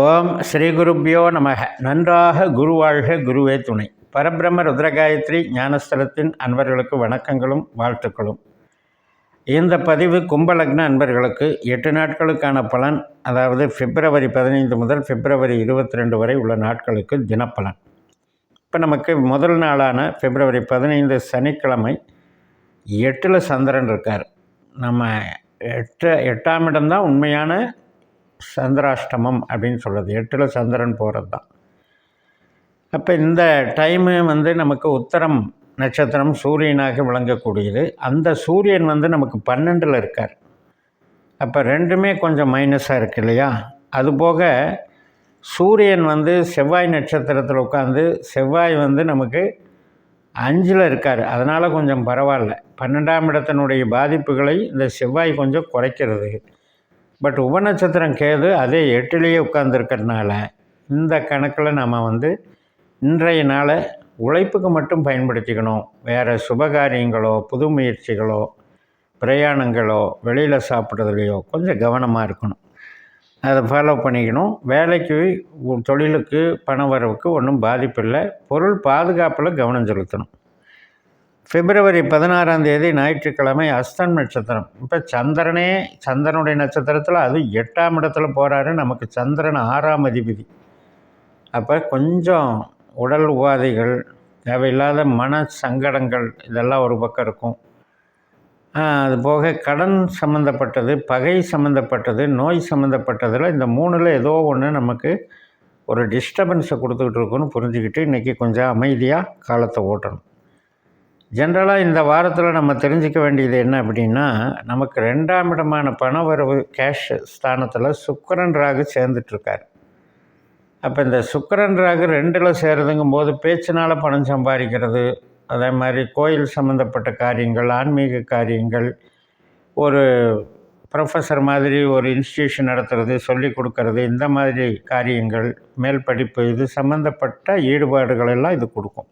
ஓம் ஸ்ரீ குருப்பியோ நமக. நன்றாக குருவாழ்க குருவே துணை. பரபிரம்ம ருத்ரகாயத்ரி ஞானஸ்தலத்தின் அன்பர்களுக்கு வணக்கங்களும் வாழ்த்துக்களும். இந்த பதிவு கும்பலக்ன அன்பர்களுக்கு எட்டு நாட்களுக்கான பலன் அதாவது பிப்ரவரி பதினைந்து முதல் பிப்ரவரி இருபத்தி ரெண்டு வரை உள்ள நாட்களுக்கு தினப்பலன். இப்போ நமக்கு முதல் நாளான பிப்ரவரி பதினைந்து சனிக்கிழமை எட்டில் சந்திரன் இருக்கார். நம்ம எட்டு எட்டாம் இடம்தான் உண்மையான சந்திராஷ்டமம் அப்படின்னு சொல்கிறது எட்டில் சந்திரன் போகிறது தான் அப்போ இந்த டைமு வந்து நமக்கு உத்தரம் நட்சத்திரம் சூரியனாக விளங்கக்கூடியது. அந்த சூரியன் வந்து நமக்கு பன்னெண்டில் இருக்கார். அப்போ ரெண்டுமே கொஞ்சம் மைனஸாக இருக்கு இல்லையா? அதுபோக சூரியன் வந்து செவ்வாய் நட்சத்திரத்தில் உட்காந்து செவ்வாய் வந்து நமக்கு அஞ்சில் இருக்கார். அதனால் கொஞ்சம் பரவாயில்ல. பன்னெண்டாம் இடத்தினுடைய பாதிப்புகளை இந்த செவ்வாய் கொஞ்சம் குறைக்கிறது. பட் உபநட்சத்திரம் கேது அதே எட்டிலேயே உட்கார்ந்துருக்கிறதுனால இந்த கணக்கில் நம்ம வந்து இன்றைய நாளை உழைப்புக்கு மட்டும் பயன்படுத்திக்கணும். வேறு சுபகாரியங்களோ புது முயற்சிகளோ பிரயாணங்களோ வெளியில் சாப்பிட்றதுலையோ கொஞ்சம் கவனமாக இருக்கணும். அதை ஃபாலோ பண்ணிக்கணும். வேலைக்கு தொழிலுக்கு பண வரவுக்கு ஒன்றும் பாதிப்பு இல்லை. பொருள் பாதுகாப்பில் கவனம் செலுத்தணும். பிப்ரவரி பதினாறாம் தேதி ஞாயிற்றுக்கிழமை அஸ்தன் நட்சத்திரம். இப்போ சந்திரனே சந்திரனுடைய நட்சத்திரத்தில் அது எட்டாம் இடத்துல போகிறாரு நமக்கு சந்திரன் ஆறாம் அதிபதி. அப்போ கொஞ்சம் உடல் உபாதைகள் தேவையில்லாத மன சங்கடங்கள் இதெல்லாம் ஒரு பக்கம் இருக்கும். அது போக கடன் சம்மந்தப்பட்டது பகை சம்மந்தப்பட்டது நோய் சம்மந்தப்பட்டதில் இந்த மூணில் ஏதோ ஒன்று நமக்கு ஒரு டிஸ்டர்பன்ஸை கொடுத்துக்கிட்டு இருக்குன்னு புரிஞ்சுக்கிட்டு இன்றைக்கி கொஞ்சம் அமைதியாக காலத்தை ஓட்டணும். ஜென்ரலாக இந்த வாரத்தில் நம்ம தெரிஞ்சிக்க வேண்டியது என்ன அப்படின்னா நமக்கு ரெண்டாம் இடமான பண வரவு கேஷ் ஸ்தானத்தில் சுக்கரன் ராகு சேர்ந்துட்டுருக்கார் அப்போ இந்த சுக்கரன் ராகு ரெண்டில் சேருதுங்கும் போது பேச்சினால் பணம் சம்பாதிக்கிறது அதே மாதிரி கோயில் சம்மந்தப்பட்ட காரியங்கள் ஆன்மீக காரியங்கள் ஒரு ப்ரொஃபஸர் மாதிரி ஒரு இன்ஸ்டியூஷன் நடத்துறது சொல்லி கொடுக்கறது இந்த மாதிரி காரியங்கள் மேல் படிப்பு இது சம்மந்தப்பட்ட ஈடுபாடுகள் எல்லாம் இது கொடுக்கும்.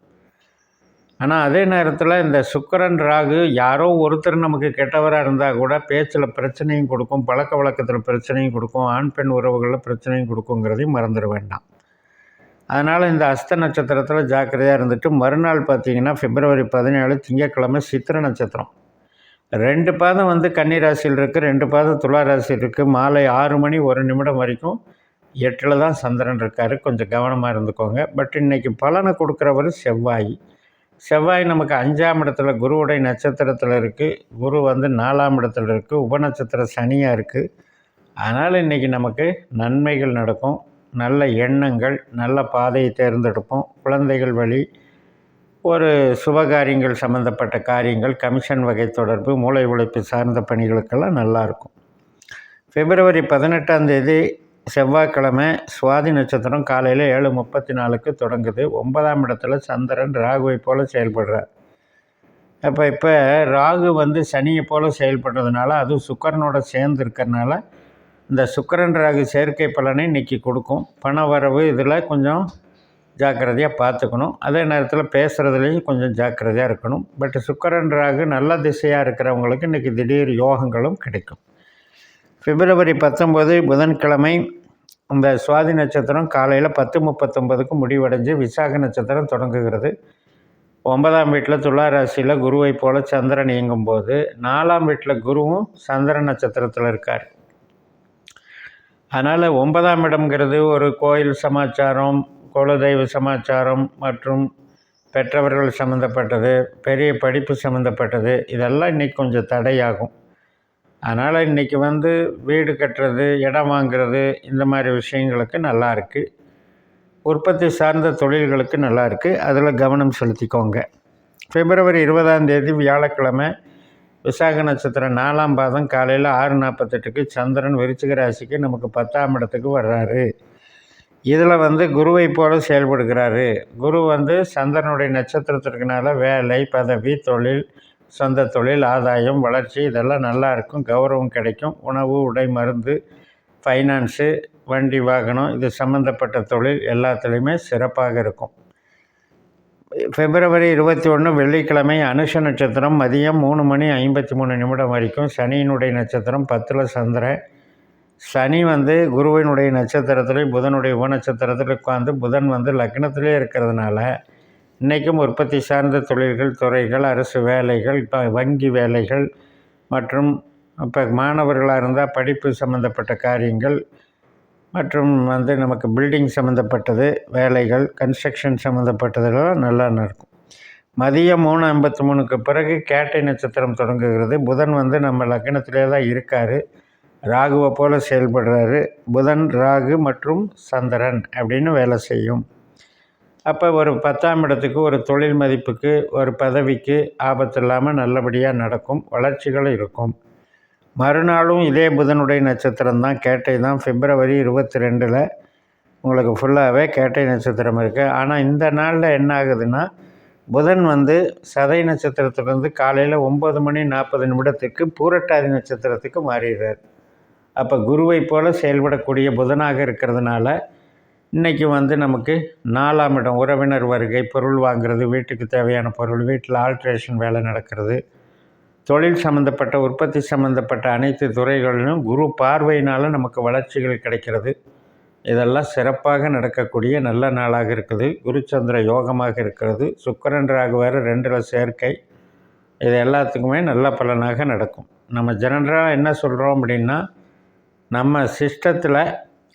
ஆனால் அதே நேரத்தில் இந்த சுக்கரன் ராகு யாரோ ஒருத்தர் நமக்கு கெட்டவராக இருந்தால் கூட பேச்சில் பிரச்சனையும் கொடுக்கும் பழக்க வழக்கத்தில் பிரச்சனையும் கொடுக்கும் ஆண் பெண் உறவுகளில் பிரச்சனையும் கொடுக்குங்கிறதையும் மறந்துட வேண்டாம். அதனால் இந்த அஸ்த நட்சத்திரத்தில் ஜாக்கிரதையாக இருந்துட்டு மறுநாள் பார்த்திங்கன்னா பிப்ரவரி பதினேழு திங்கட்கிழமை சித்திர நட்சத்திரம். ரெண்டு பாதம் வந்து கன்னிராசியில் இருக்குது ரெண்டு பாதம் துலா ராசியில் இருக்குது மாலை ஆறு மணி ஒரு நிமிடம் வரைக்கும் எட்டில் தான் சந்திரன் இருக்கார். கொஞ்சம் கவனமாக இருந்துக்கோங்க. பட் இன்றைக்கி பலனை கொடுக்குறவர் செவ்வாய். செவ்வாய் நமக்கு அஞ்சாம் இடத்துல குருவுடைய நட்சத்திரத்தில் இருக்குது குரு வந்து நாலாம் இடத்துல இருக்குது உபநட்சத்திர சனியாக இருக்குது அதனால் இன்றைக்கி நமக்கு நன்மைகள் நடக்கும். நல்ல எண்ணங்கள் நல்ல பாதையை தேர்ந்தெடுப்போம். குழந்தைகள் வழி ஒரு சுபகாரியங்கள் சம்மந்தப்பட்ட காரியங்கள் கமிஷன் வகை தொடர்பு மூளை உழைப்பு சார்ந்த பணிகளுக்கெல்லாம் நல்லாயிருக்கும் பிப்ரவரி பதினெட்டாம் தேதி செவ்வாய்க்கிழமை சுவாதி நட்சத்திரம் காலையில் ஏழு முப்பத்தி நாலுக்கு தொடங்குது. ஒன்பதாம் இடத்துல சந்திரன் ராகுவை போல் செயல்படுறார். அப்போ இப்போ ராகு வந்து சனியை போல் செயல்படுறதுனால அதுவும் சுக்கரனோட சேர்ந்து இருக்கிறனால இந்த சுக்கரன் ராகு செயற்கை பலனை இன்றைக்கி கொடுக்கும். பண வரவு இதில் கொஞ்சம் ஜாக்கிரதையாக பார்த்துக்கணும். அதே நேரத்தில் பேசுகிறதுலேயும் கொஞ்சம் ஜாக்கிரதையாக இருக்கணும். பட் சுக்கரன் ராகு நல்ல திசையாக இருக்கிறவங்களுக்கு இன்றைக்கி திடீர் யோகங்களும் கிடைக்கும். பிப்ரவரி பத்தொம்போது புதன்கிழமை இந்த சுவாதி நட்சத்திரம் காலையில் பத்து முப்பத்தொம்பதுக்கு முடிவடைஞ்சு விசாக நட்சத்திரம் தொடங்குகிறது. ஒன்பதாம் வீட்டில் துலா ராசியில் குருவை போல் சந்திரன் இயங்கும்போது நாலாம் வீட்டில் குருவும் சந்திரன் நட்சத்திரத்தில் இருக்கார். அதனால் ஒன்பதாம் இடம்ங்கிறது ஒரு கோயில் சமாச்சாரம் குலதெய்வ சமாச்சாரம் மற்றும் பெற்றவர்கள் சம்மந்தப்பட்டது பெரிய படிப்பு சம்மந்தப்பட்டது இதெல்லாம் இன்றைக்கி கொஞ்சம் தடையாகும். அதனால் இன்றைக்கி வந்து வீடு கட்டுறது இடம் வாங்கிறது இந்த மாதிரி விஷயங்களுக்கு நல்லா இருக்குது உற்பத்தி சார்ந்த தொழில்களுக்கு நல்லா இருக்குது அதில் கவனம் செலுத்திக்கோங்க. பிப்ரவரி இருபதாம் தேதி வியாழக்கிழமை விசாக நட்சத்திரம் நாலாம் பாதம் காலையில் ஆறு நாற்பத்தெட்டுக்கு சந்திரன் விருச்சிக ராசிக்கு நமக்கு பத்தாம் இடத்துக்கு வர்றாரு. இதில் வந்து குருவை போல செயல்படுகிறாரு. குரு வந்து சந்திரனுடைய நட்சத்திரத்திற்குனால வேலை பதவி தொழில் சொந்த தொழில் ஆதாயம் வளர்ச்சி இதெல்லாம் நல்லா இருக்கும் கௌரவம் கிடைக்கும். உணவு உடை மருந்து ஃபைனான்ஸு வண்டி வாகனம் இது சம்மந்தப்பட்ட தொழில் எல்லாத்துலேயுமே சிறப்பாக இருக்கும். பிப்ரவரி இருபத்தி ஒன்று வெள்ளிக்கிழமை அனுஷ நட்சத்திரம் மதியம் மூணு மணி ஐம்பத்தி மூணு நிமிடம் வரைக்கும் சனியினுடைய நட்சத்திரம் பத்தில் சந்திரன் சனி வந்து குருவினுடைய நட்சத்திரத்துலேயும் புதனுடைய உபநட்சத்திரத்தில் உட்காந்து புதன் வந்து லக்னத்திலே இருக்கிறதுனால இன்றைக்கும் உற்பத்தி சார்ந்த தொழில்கள் துறைகள் அரசு வேலைகள் இப்போ வங்கி வேலைகள் மற்றும் இப்போ மாணவர்களாக இருந்தால் படிப்பு சம்மந்தப்பட்ட காரியங்கள் மற்றும் வந்து நமக்கு பில்டிங் சம்மந்தப்பட்டது வேலைகள் கன்ஸ்ட்ரக்ஷன் சம்மந்தப்பட்டதெல்லாம் நல்லா நடக்கும். மதியம் மூணு ஐம்பத்தி மூணுக்கு பிறகு கேட்டை நட்சத்திரம் தொடங்குகிறது. புதன் வந்து நம்ம லக்னத்திலே தான் இருக்கார். ராகுவை போல் செயல்படுறாரு. புதன் ராகு மற்றும் சந்திரன் அப்படின்னு வேலை செய்யும். அப்போ ஒரு பத்தாம் இடத்துக்கு ஒரு தொழில் மதிப்புக்கு ஒரு பதவிக்கு ஆபத்து இல்லாமல் நல்லபடியாக நடக்கும் வளர்ச்சிகள் இருக்கும். மறுநாளும் இதே புதனுடைய நட்சத்திரம் தான். கேட்டை தான் பிப்ரவரி இருபத்தி ரெண்டில் உங்களுக்கு ஃபுல்லாகவே கேட்டை நட்சத்திரம் இருக்குது ஆனால் இந்த நாளில் என்ன ஆகுதுன்னா புதன் வந்து சதை நட்சத்திரத்துலேருந்து காலையில் ஒம்பது மணி நாற்பது நிமிடத்துக்கு பூரட்டாதி நட்சத்திரத்துக்கு மாறிடுறார் அப்போ குருவை போல் செயல்படக்கூடிய புதனாக இருக்கிறதுனால இன்றைக்கி வந்து நமக்கு நாலாம் இடம் உறவினர் வருகை பொருள் வாங்குறது வீட்டுக்கு தேவையான பொருள் வீட்டில் ஆல்ட்ரேஷன் வேலை நடக்கிறது. தொழில் சம்மந்தப்பட்ட உற்பத்தி சம்மந்தப்பட்ட அனைத்து துறைகளிலும் குரு பார்வையினால் நமக்கு வளர்ச்சிகள் கிடைக்கிறது. இதெல்லாம் சிறப்பாக நடக்கக்கூடிய நல்ல நாளாக இருக்குது. குருச்சந்திர யோகமாக இருக்கிறது. சுக்கரன் ராகு வேறு ரெண்டில் சேர்க்கை. இது எல்லாத்துக்குமே நல்ல பலனாக நடக்கும். நம்ம ஜெனரலாக என்ன சொல்கிறோம் அப்படின்னா நம்ம சிஸ்டத்தில்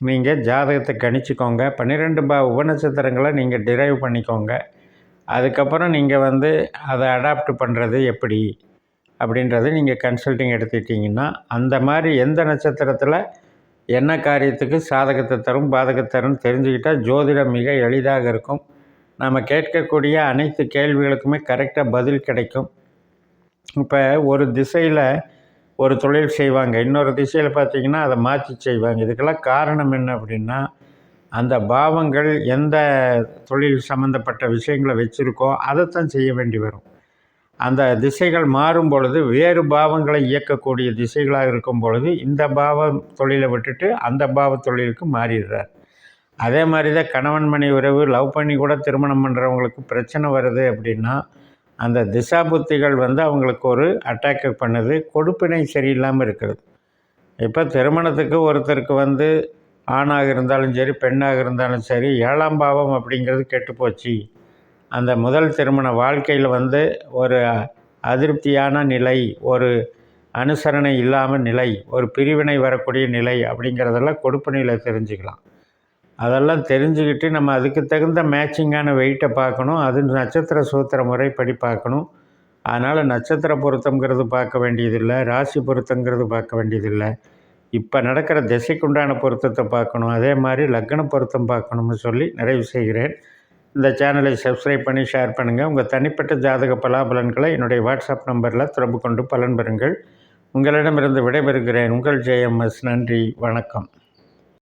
நீங்கள் ஜாதகத்தை கணிச்சிக்கோங்க. பன்னிரெண்டு பா உபநட்சத்திரங்களை நீங்கள் டிரைவ் பண்ணிக்கோங்க. அதுக்கப்புறம் நீங்கள் வந்து அதை அடாப்ட் பண்ணுறது எப்படி? அப்படின்றத நீங்கள் கன்சல்டிங் எடுத்துக்கிட்டிங்கன்னா அந்த மாதிரி எந்த நட்சத்திரத்தில் என்ன காரியத்துக்கு சாதகத்தை தரும் பாதகத்தை தரும் தெரிஞ்சுக்கிட்டால் ஜோதிடம் மிக எளிதாக இருக்கும். நம்ம கேட்கக்கூடிய அனைத்து கேள்விகளுக்குமே கரெக்டாக பதில் கிடைக்கும். இப்போ ஒரு திசையில் ஒரு தொழில் செய்வாங்க. இன்னொரு திசையில் பார்த்திங்கன்னா அதை மாற்றி செய்வாங்க. இதுக்கெல்லாம் காரணம் என்ன அப்படின்னா அந்த பாவங்கள் எந்த தொழில் சம்மந்தப்பட்ட விஷயங்களை வச்சுருக்கோ அதைத்தான் செய்ய வேண்டி வரும். அந்த திசைகள் மாறும் பொழுது வேறு பாவங்களை இயக்கக்கூடிய திசைகளாக இருக்கும் பொழுது இந்த பாவ தொழிலை விட்டுட்டு அந்த பாவ தொழிலுக்கு மாறிடுறார். அதே மாதிரி தான் கணவன் மணி உறவு லவ் பண்ணி கூட திருமணம் பண்ணுறவங்களுக்கு பிரச்சனை வருது அப்படின்னா அந்த திசா புத்திகள் வந்து அவங்களுக்கு ஒரு அட்டாக்கு பண்ணுது. கொடுப்பினை சரியில்லாமல் இருக்கிறது. இப்போ திருமணத்துக்கு ஒருத்தருக்கு வந்து ஆணாக இருந்தாலும் சரி பெண்ணாக இருந்தாலும் சரி ஏழாம் பாவம் அப்படிங்கிறது கெட்டுப்போச்சு. அந்த முதல் திருமண வாழ்க்கையில் வந்து ஒரு அதிருப்தியான நிலை ஒரு அனுசரணை இல்லாமல் நிலை ஒரு பிரிவினை வரக்கூடிய நிலை அப்படிங்கிறதெல்லாம் கொடுப்பனையில் தெரிஞ்சுக்கலாம். அதெல்லாம் தெரிஞ்சுக்கிட்டு நம்ம அதுக்கு தகுந்த மேட்சிங்கான வெயிட்டை பார்க்கணும். அது நட்சத்திர சூத்திர முறைப்படி பார்க்கணும். அதனால் நட்சத்திர பொருத்தங்கிறது பார்க்க வேண்டியதில்லை. ராசி பொருத்தங்கிறது பார்க்க வேண்டியதில்லை. இப்போ நடக்கிற திசைக்குண்டான பொருத்தத்தை பார்க்கணும். அதே மாதிரி லக்ன பொருத்தம் பார்க்கணும்னு சொல்லி நிறைவு செய்கிறேன். இந்த சேனலை சப்ஸ்கிரைப் பண்ணி ஷேர் பண்ணுங்கள் உங்கள் தனிப்பட்ட ஜாதக பலாபலன்களை என்னுடைய வாட்ஸ்அப் நம்பரில் தொடர்பு கொண்டு பலன் பெறுங்கள். உங்களிடமிருந்து விடைபெறுகிறேன். உங்கள் ஜேஎம்எஸ் நன்றி. வணக்கம்.